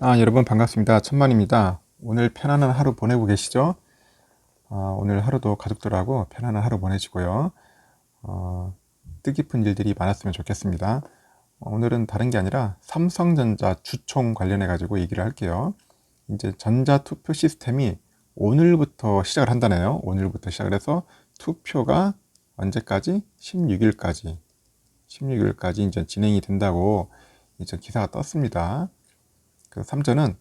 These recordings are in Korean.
아, 여러분 반갑습니다. 천만입니다. 오늘 편안한 하루 보내고 계시죠? 어, 오늘 하루도 가족들하고 편안한 하루 보내시고요. 어, 뜻깊은 일들이 많았으면 좋겠습니다. 어, 오늘은 다른 게 아니라 삼성전자 주총 관련해 가지고 얘기를 할게요. 이제 전자 투표 시스템이 오늘부터 시작을 한다네요. 오늘부터 시작을 해서 투표가 언제까지? 16일까지. 16일까지 이제 진행이 된다고 이제 기사가 떴습니다. 그 3전은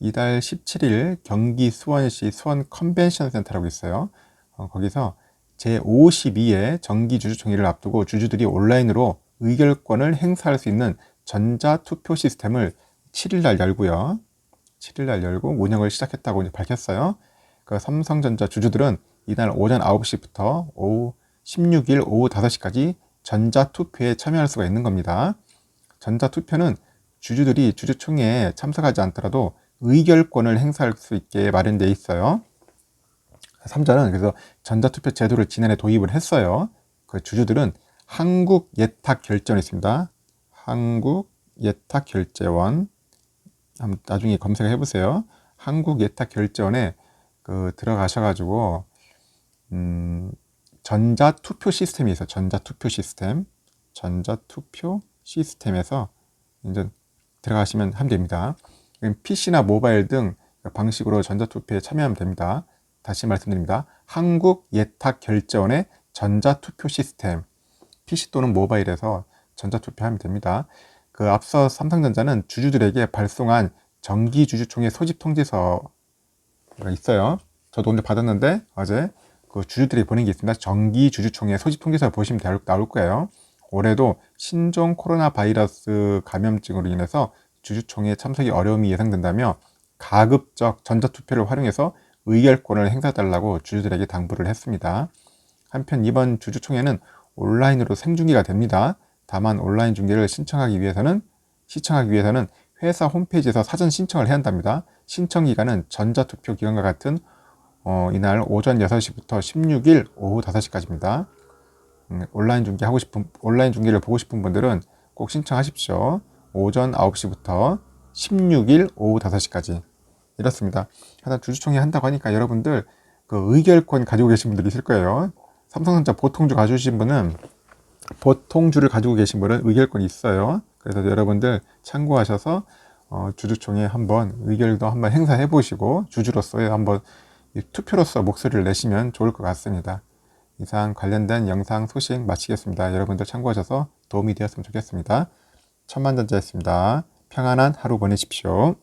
이달 17일 경기 수원시 수원 컨벤션 센터라고 있어요. 어, 거기서 제52회 정기 주주 총회를 앞두고 주주들이 온라인으로 의결권을 행사할 수 있는 전자 투표 시스템을 7일 날 열고요. 7일 날 열고 운영을 시작했다고 이제 밝혔어요. 그 삼성전자 주주들은 이날 오전 9시부터 오후 16일 오후 5시까지 전자투표에 참여할 수가 있는 겁니다. 전자투표는 주주들이 주주총회에 참석하지 않더라도 의결권을 행사할 수 있게 마련되어 있어요. 3자는 그래서 전자투표 제도를 지난해 도입을 했어요. 그 주주들은 한국 예탁 결제원 있습니다. 한국 예탁 결제원 나중에 검색해 보세요. 한국 예탁 결제원에 그 들어가셔가지고 음, 전자 투표 시스템이 있어요. 전자 투표 시스템, 전자 투표 시스템에서 이제 들어가시면 하면 됩니다. PC나 모바일 등 방식으로 전자투표에 참여하면 됩니다. 다시 말씀드립니다. 한국 예탁 결제원의 전자투표 시스템 PC 또는 모바일에서 전자투표하면 됩니다. 그 앞서 삼성전자는 주주들에게 발송한 정기주주총회 소집 통지서가 있어요. 저도 오늘 받았는데 어제 그 주주들이 보낸 게 있습니다. 정기주주총회 소집 통지서 보시면 나올 거예요. 올해도 신종 코로나 바이러스 감염증으로 인해서 주주총회 참석이 어려움이 예상된다며 가급적 전자투표를 활용해서 의결권을 행사해달라고 주주들에게 당부를 했습니다. 한편 이번 주주총회는 온라인으로 생중계가 됩니다. 다만 온라인 중계를 신청하기 위해서는 시청하기 위해서는 회사 홈페이지에서 사전 신청을 해야 한답니다. 신청 기간은 전자투표 기간과 같은 어, 이날 오전 6시부터 16일 오후 5시까지입니다. 음, 온라인 중계 하고 싶은 온라인 중계를 보고 싶은 분들은 꼭 신청하십시오. 오전 9시부터 16일 오후 5시까지 이렇습니다. 하여튼 주주총회 한다고 하니까 여러분들 그 의결권 가지고 계신 분들이 있을 거예요. 삼성전자 보통주 가지고 계신 분은 보통주를 가지고 계신 분은 의결권이 있어요. 그래서 여러분들 참고하셔서 어, 주주총회 한번 의결도 한번 행사해 보시고 주주로서의 한번 투표로서 목소리를 내시면 좋을 것 같습니다. 이상 관련된 영상 소식 마치겠습니다. 여러분들 참고하셔서 도움이 되었으면 좋겠습니다. 천만전자였습니다. 평안한 하루 보내십시오.